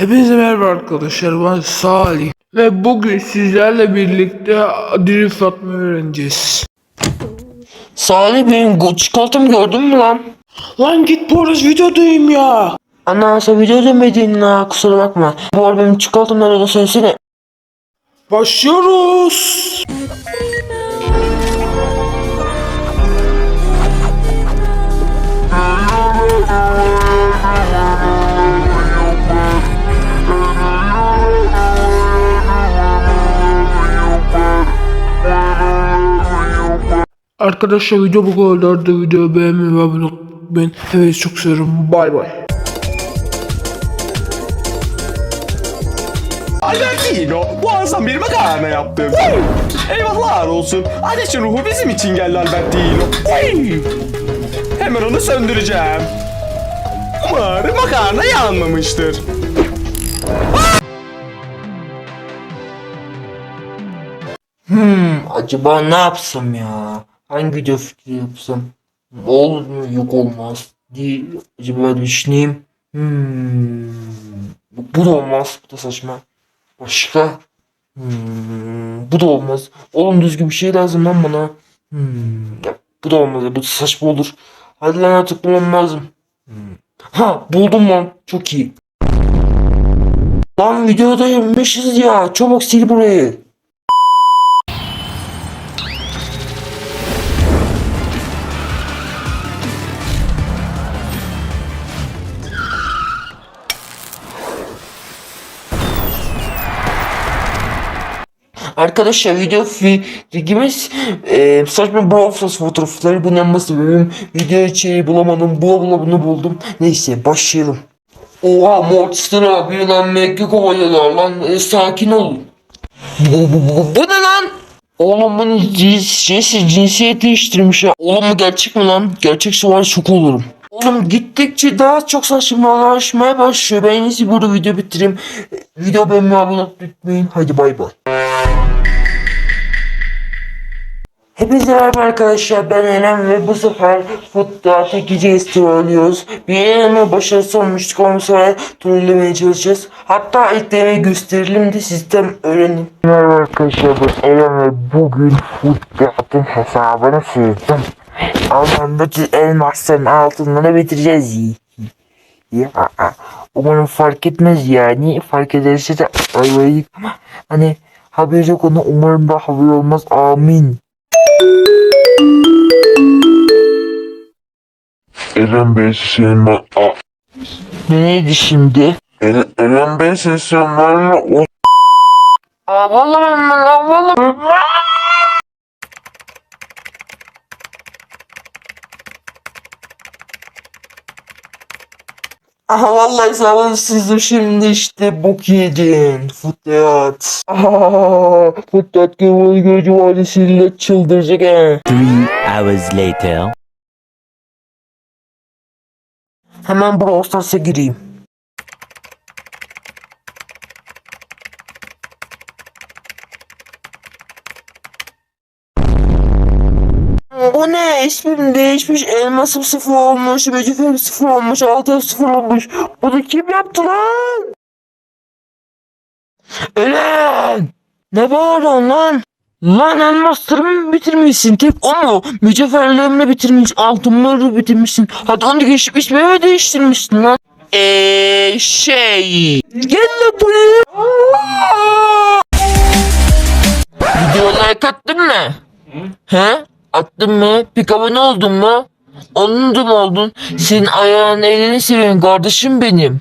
Hepinize merhaba arkadaşlar ben Salih ve bugün sizlerle birlikte drift atmayı öğreneceğiz. Salih benim çikolatamı gördün mü lan? Lan git Boris videodayım ya. Ana sen video demedin la kusura bakma. Bu arada benim çikolatam nerede söylesene. Başlıyoruz. Arkadaşlar video bu kadardı. Videoyu beğenmeyi ve abone olmayı unutmayın. Hepinizi çok seviyorum. Bay bay. Albertino muazzam bir makarna yaptım. Eyvahlar olsun. Ateşin ruhu bizim için geldi Albertino. Hemen onu söndüreceğim. Umarım makarna yanmamıştır. Hmm acaba ne yapsam ya? Hangi video fikri yapsam? Olur mu? Yok olmaz. Değil. Acaba düşüneyim. Hmm. Bu, bu da olmaz. Bu da saçma. Başka? Hmm. Bu da olmaz. Oğlum düzgün bir şey lazım lan bana. Hmm. Ya, bu da olmaz. ya, Bu da saçma olur. Hadi lan artık bulmam lazım. Hmm. Ha buldum lan. Çok iyi. Lan videodaymışız ya. Çabuk sil burayı. Arkadaşlar video fikrimiz e, saçma Brawl fotoğrafları bunun yapma sebebim video içeriği bulamadım bula bula bunu buldum neyse başlayalım Oha Mortis'ten abi lan mekki kovalıyorlar lan e, sakin ol bu, ne lan Oğlum bunun cins, cinsiyet değiştirmiş ya. Oğlum bu gerçek mi lan? Gerçekse var şok olurum. Oğlum gittikçe daha çok saçmalaşmaya başlıyor. Ben en iyisi burada video bitireyim. Video beğenmeyi abone olmayı unutmayın. Hadi bay bay. Hepinize merhaba arkadaşlar ben Eren ve bu sefer futbol tek gece trollüyoruz. Bir eleme başarısı olmuştuk onu sonra trollemeye çalışacağız. Hatta eklemeyi gösterelim de sistem öğrenin. Merhaba arkadaşlar ben Eren ve bugün futbolun hesabını sildim. Almandaki elmasların altınları bitireceğiz. Ya, umarım fark etmez yani. Fark ederse de ayvayı ama hani haberi yok ona umarım da haber olmaz. Amin. Eren Bey senin a- Neydi şimdi? Eren, Eren Bey seninle o Aa vallahi ben lan vallahi. Aha vallahi sağlansızım şimdi işte bok yedin. Aha futbot gibi gözü vadisiyle çıldıracak he. Three hours later. Hemen Brawl Stars'a gireyim. Bu ne? İsmim değişmiş. Elmasım sıfır olmuş. Mücevherim sıfır olmuş. Altın sıfır olmuş. Bunu kim yaptı lan? Eren! Ne bağırıyorsun lan? Lan elmaslarımı bitirmişsin. Tek o mu? Mücevherlerimi bitirmiş. Altınları bitirmişsin. Onu geçip ismimi değiştirmişsin lan. Eee şey. Gel lan buraya. Video like attın mı? He? Attın mı? Pik abone oldun mu? Onun da mı oldun? Senin ayağın elini seviyorum kardeşim benim.